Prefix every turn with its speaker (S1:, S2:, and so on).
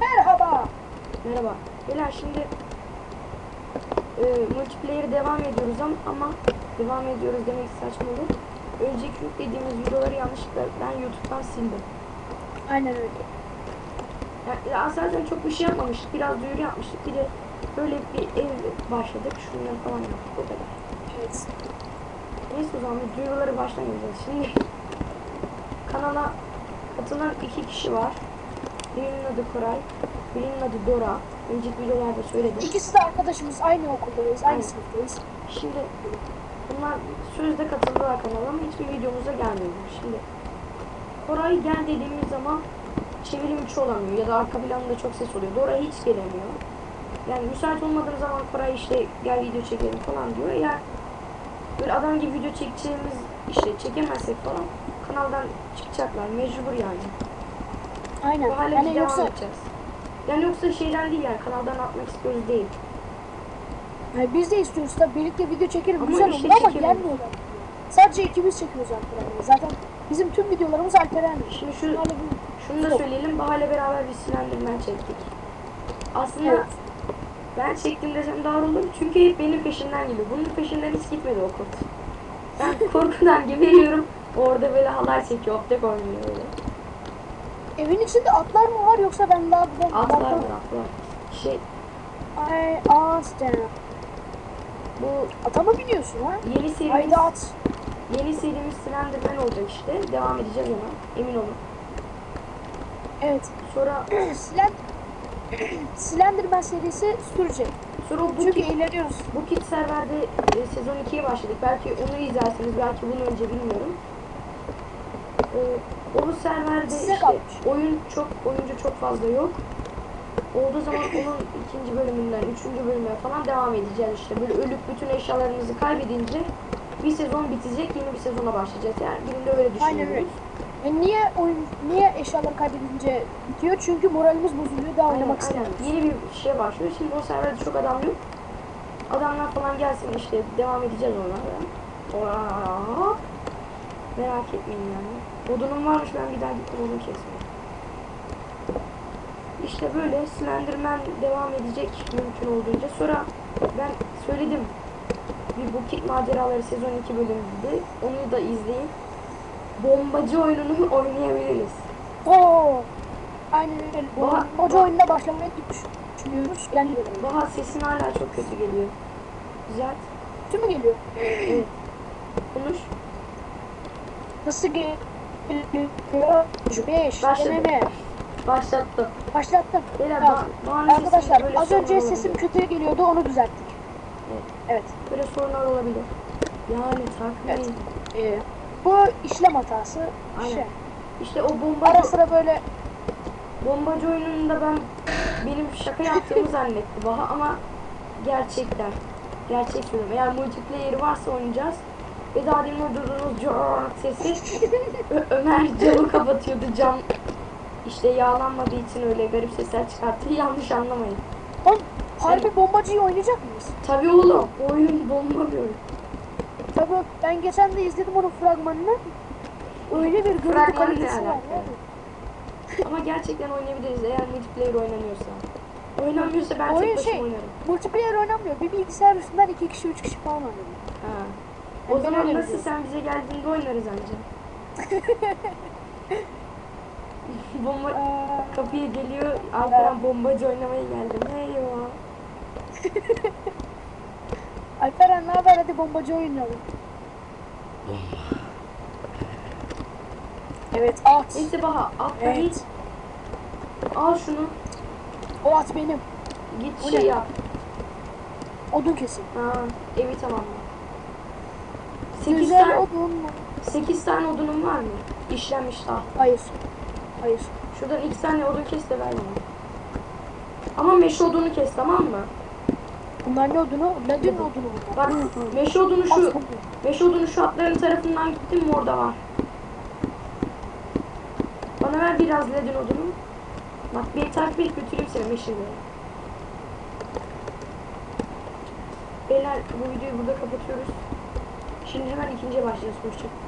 S1: Merhaba.
S2: Merhaba. Beyler şimdi e, multiplayer devam ediyoruz ama, ama devam ediyoruz demek saçma olur. Önceki yüklediğimiz videoları yanlışlıkla ben YouTube'dan sildim.
S1: Aynen öyle.
S2: Yani, ya zaten çok bir şey yapmamıştık. Biraz duyuru yapmıştık. Bir de böyle bir ev başladık. Şunları falan yaptık. O kadar.
S1: Evet.
S2: Neyse o zaman duyuruları baştan yapacağız. Şimdi kanala katılan iki kişi var. Birinin adı Koray, birinin adı Dora. Önceki videolarda söyledim.
S1: İkisi de arkadaşımız. Aynı okuldayız. Aynı
S2: Aynen.
S1: sınıftayız.
S2: Şimdi bunlar sözde katıldılar kanala ama hiçbir videomuza gelmiyor. Şimdi Koray gel dediğimiz zaman çevirim 3 olamıyor ya da arka planda çok ses oluyor. Dora hiç gelemiyor. Yani müsait olmadığım zaman Koray işte gel video çekelim falan diyor. Eğer böyle adam gibi video çekeceğimiz işte çekemezsek falan kanaldan çıkacaklar. Mecbur yani.
S1: Aynen.
S2: Bu hale
S1: Yani
S2: biz
S1: yoksa
S2: devam edeceğiz. Yani yoksa şeyden değil yani kanaldan atmak istiyoruz değil.
S1: yani biz de istiyoruz tabii birlikte video çekelim.
S2: Ama
S1: Güzel
S2: işte
S1: olur ama gelmiyorlar. Sadece ikimiz çekiyoruz Alperen'le. Zaten bizim tüm videolarımız Alperen'le.
S2: Şimdi şu
S1: bu
S2: Şunu da söyleyelim, Bahar'la beraber bir Slenderman çektik. Aslında
S1: Evet.
S2: ben çektim desem daha olur çünkü hep benim peşimden geliyor. Bunun peşinden hiç gitmedi o kurt. Ben korkudan geberiyorum, orada böyle halay çekiyor, optek oynuyor öyle.
S1: Evin içinde atlar mı var yoksa ben daha ben
S2: Atlar var atlar. Şey,
S1: Ay at dene.
S2: bu
S1: Ata mı biniyorsun ha?
S2: yeni serimiz,
S1: Haydi at.
S2: yeni serimiz Slenderman olacak işte. Devam edeceğiz ona, emin olun.
S1: Evet.
S2: Sonra,
S1: Slend Slenderman serisi sürecek.
S2: sonra bu
S1: Çünkü
S2: kit,
S1: ilerliyoruz.
S2: bu kit serverde e, sezon 2'ye başladık. Belki onu izlersiniz, belki bunu önce bilmiyorum. Ee, o serverde işte oyun çok oyuncu çok fazla yok. Olduğu zaman onun ikinci bölümünden, üçüncü bölümüne falan devam edeceğiz işte. Böyle ölüp bütün eşyalarımızı kaybedince bir sezon bitecek, yeni bir sezona başlayacağız. Yani birinde öyle
S1: Aynen
S2: düşünüyoruz.
S1: öyle. E niye oyun niye eşyalar kaybedince bitiyor? Çünkü moralimiz bozuluyor daha
S2: Aynen,
S1: oynamak
S2: aynen.
S1: istemiyoruz.
S2: Yeni bir şey başlıyor. Şimdi o serverde çok adam yok. Adamlar falan gelsin işte devam edeceğiz onlarla. Aa, Merak etmeyin yani. Odunum varmış ben daha gittim odun kesmeye. İşte böyle Slenderman devam edecek mümkün olduğunca. Sonra ben söyledim. Bir bu kit maceraları sezon 2 bölümüydü. Onu da izleyin. Bombacı oyununu oynayabiliriz.
S1: Oo. Aynen öyle. Bu
S2: Ba-
S1: koca
S2: ba-
S1: oyunda başlamayı düş- düşünüyoruz. De
S2: Baha sesin hala çok kötü geliyor. Güzel.
S1: Kötü mü geliyor?
S2: Evet. Konuş.
S1: Nasıl geliyor? 5
S2: Başladı.
S1: deneme.
S2: Başlattım.
S1: Başlattım.
S2: Beyler
S1: Tamam.
S2: ba-
S1: Arkadaşlar
S2: böyle
S1: az önce sesim
S2: olabilir.
S1: kötü geliyordu onu düzelttik.
S2: Evet.
S1: Evet.
S2: Böyle sorunlar olabilir. Yani takmayın.
S1: Ee, bu işlem hatası.
S2: Aynen.
S1: Şey.
S2: İşte o
S1: Ara
S2: bombacı,
S1: sıra böyle
S2: bombacı oyununda ben benim şaka yaptığımı zannetti Baha ama gerçekten. Gerçek söylüyorum. Eğer multiplayer varsa oynayacağız. Ve daha demin duyduğunuz cırt sesi Ömer camı kapatıyordu cam işte yağlanmadığı için öyle garip sesler çıkarttı. Yanlış anlamayın.
S1: Oğlum, harbi bombacıyı oynayacak mıyız?
S2: Tabii oğlum. Oyun bomba bir oyun.
S1: Tabii ben geçen de izledim onun fragmanını. Öyle bir görüntü kalitesi var. yani.
S2: Ama gerçekten oynayabiliriz eğer multiplayer oynanıyorsa. Oynanmıyorsa ben
S1: Oyun
S2: tek başıma
S1: şey-
S2: oynarım.
S1: Multiplayer oynanmıyor. Bir bilgisayar üstünden iki kişi, üç kişi falan oynuyor.
S2: Ha. O zaman nasıl
S1: biliyorum.
S2: sen bize geldiğinde oynarız anca. Bomba kapıya geliyor. Alperen bombacı oynamaya geldim. Eyvah.
S1: Alperen ne haber? Hadi bombacı oynayalım. Evet at.
S2: Neyse Baha at da
S1: Evet.
S2: git. Al şunu.
S1: O at benim.
S2: Git şey yap.
S1: Odun kesin.
S2: Ha, evi tamamla. 8
S1: Güzel
S2: tane,
S1: odun mu?
S2: 8 tane odunun var mı? İşlenmiş daha.
S1: Hayır. Hayır.
S2: Şuradan iki tane odun kes de ver bana. Ama meşe odunu kes tamam mı?
S1: Bunlar ne odunu? Ladin odunu bunlar.
S2: Bak meşe odunu şu.
S1: Odunu.
S2: Meşe odunu şu atların tarafından gittim mi orada var. Bana ver biraz ledin odunu. Bak bir takip et götüreyim seni meşelere. Beyler bu videoyu burada kapatıyoruz. Şimdi hemen ikinciye başlayacağız. Hoşçakalın.